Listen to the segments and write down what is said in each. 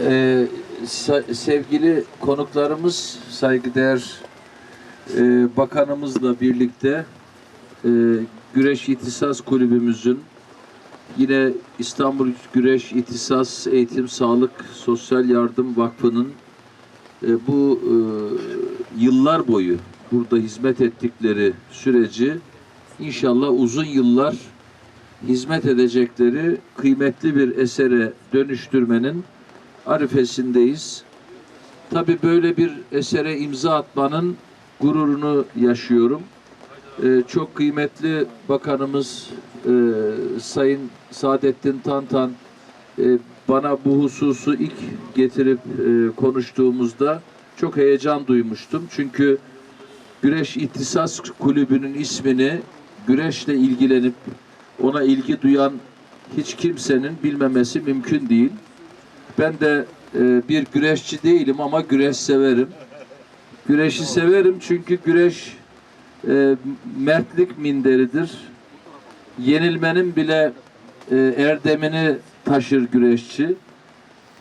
Ee, sevgili konuklarımız, saygıdeğer e, bakanımızla birlikte e, Güreş İhtisas Kulübümüzün yine İstanbul Güreş İhtisas Eğitim Sağlık Sosyal Yardım Vakfı'nın e, bu e, yıllar boyu burada hizmet ettikleri süreci inşallah uzun yıllar hizmet edecekleri kıymetli bir esere dönüştürmenin arifesindeyiz. Tabii böyle bir esere imza atmanın gururunu yaşıyorum. Ee, çok kıymetli bakanımız e, Sayın Saadettin Tantan e, bana bu hususu ilk getirip e, konuştuğumuzda çok heyecan duymuştum. Çünkü Güreş İhtisas Kulübü'nün ismini güreşle ilgilenip ona ilgi duyan hiç kimsenin bilmemesi mümkün değil. Ben de e, bir güreşçi değilim ama güreş severim. Güreşi severim çünkü güreş e, mertlik minderidir. Yenilmenin bile e, erdemini taşır güreşçi.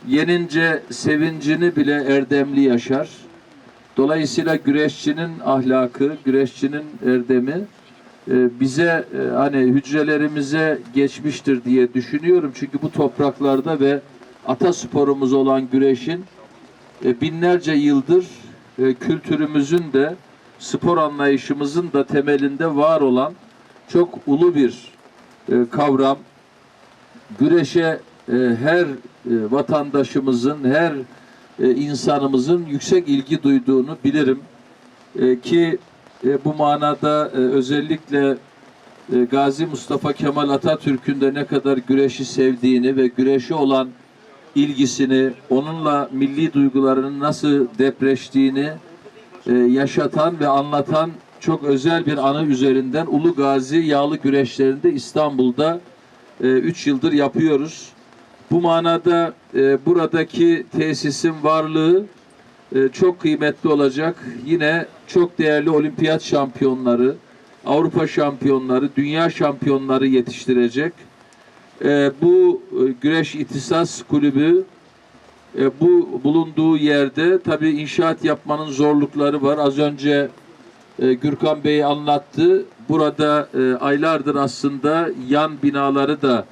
Yenince sevincini bile erdemli yaşar. Dolayısıyla güreşçinin ahlakı, güreşçinin erdemi e, bize e, hani hücrelerimize geçmiştir diye düşünüyorum. Çünkü bu topraklarda ve atasporumuz olan güreşin e, binlerce yıldır e, kültürümüzün de spor anlayışımızın da temelinde var olan çok ulu bir e, kavram. Güreşe her vatandaşımızın, her insanımızın yüksek ilgi duyduğunu bilirim. Ki bu manada özellikle Gazi Mustafa Kemal Atatürk'ün de ne kadar güreşi sevdiğini ve güreşi olan ilgisini, onunla milli duygularının nasıl depreştiğini e, yaşatan ve anlatan çok özel bir anı üzerinden Ulu Gazi yağlı güreşlerinde İstanbul'da 3 yıldır yapıyoruz. Bu manada e, buradaki tesisin varlığı e, çok kıymetli olacak. Yine çok değerli olimpiyat şampiyonları, Avrupa şampiyonları, dünya şampiyonları yetiştirecek. E, bu e, güreş İhtisas Kulübü e, bu bulunduğu yerde tabii inşaat yapmanın zorlukları var. Az önce e, Gürkan Bey anlattı. Burada e, aylardır aslında yan binaları da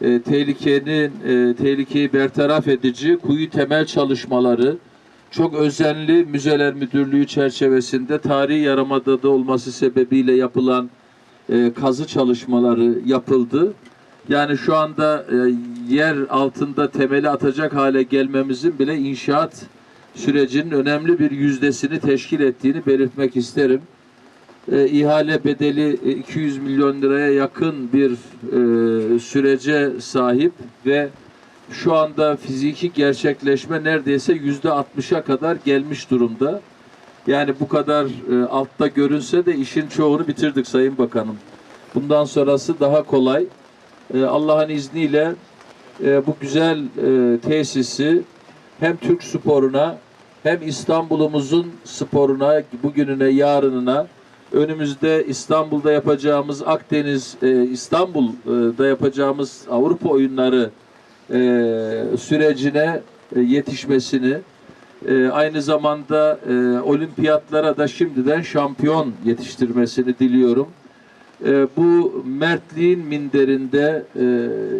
e, tehlikenin e, tehlikeyi bertaraf edici kuyu temel çalışmaları çok özenli Müzeler Müdürlüğü çerçevesinde tarihi Yarımada'da olması sebebiyle yapılan e, kazı çalışmaları yapıldı. Yani şu anda e, yer altında temeli atacak hale gelmemizin bile inşaat sürecinin önemli bir yüzdesini teşkil ettiğini belirtmek isterim. E, ihale bedeli e, 200 milyon liraya yakın bir e, sürece sahip ve şu anda fiziki gerçekleşme neredeyse yüzde 60'a kadar gelmiş durumda. Yani bu kadar e, altta görünse de işin çoğunu bitirdik Sayın Bakanım. Bundan sonrası daha kolay. E, Allah'ın izniyle e, bu güzel e, tesisi hem Türk sporuna hem İstanbul'umuzun sporuna, bugününe, yarınına önümüzde İstanbul'da yapacağımız Akdeniz, e, İstanbul'da yapacağımız Avrupa oyunları sürecine yetişmesini e, aynı zamanda e, olimpiyatlara da şimdiden şampiyon yetiştirmesini diliyorum. E, bu mertliğin minderinde e,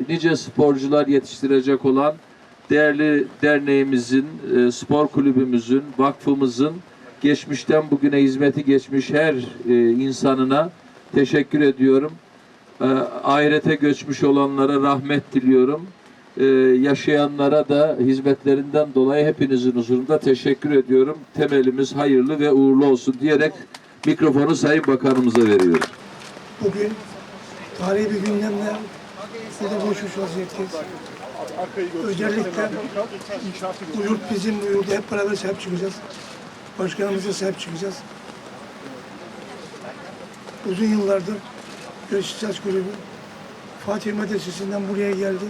nice sporcular yetiştirecek olan değerli derneğimizin, e, spor kulübümüzün, vakfımızın geçmişten bugüne hizmeti geçmiş her e, insanına teşekkür ediyorum. E, ahirete göçmüş olanlara rahmet diliyorum. E, yaşayanlara da hizmetlerinden dolayı hepinizin huzurunda teşekkür ediyorum. Temelimiz hayırlı ve uğurlu olsun diyerek mikrofonu Sayın Bakanımıza veriyorum. Bugün tarihi bir gündemle burada buluşmuş vaziyetteyiz. Özellikle bu yurt bizim, bu yurda hep beraber sahip çıkacağız. Başkanımıza sahip çıkacağız. Uzun yıllardır Göç İhtisas Kulübü Fatih Medresesi'nden buraya geldi.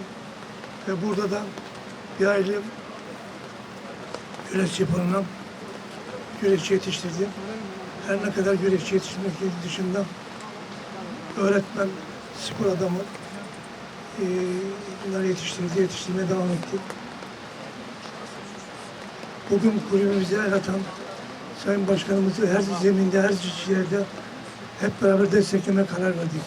Ve burada da bir aile güreşçi barınan güreşçi yetiştirdi. Her ne kadar güreşçi yetiştirmek dışında öğretmen, spor adamı e, bunları yetiştirdi, yetiştirmeye devam etti. bugün kulübümüze el atan Sayın Başkanımızı her zeminde, her yerde hep beraber desteklemeye karar verdik.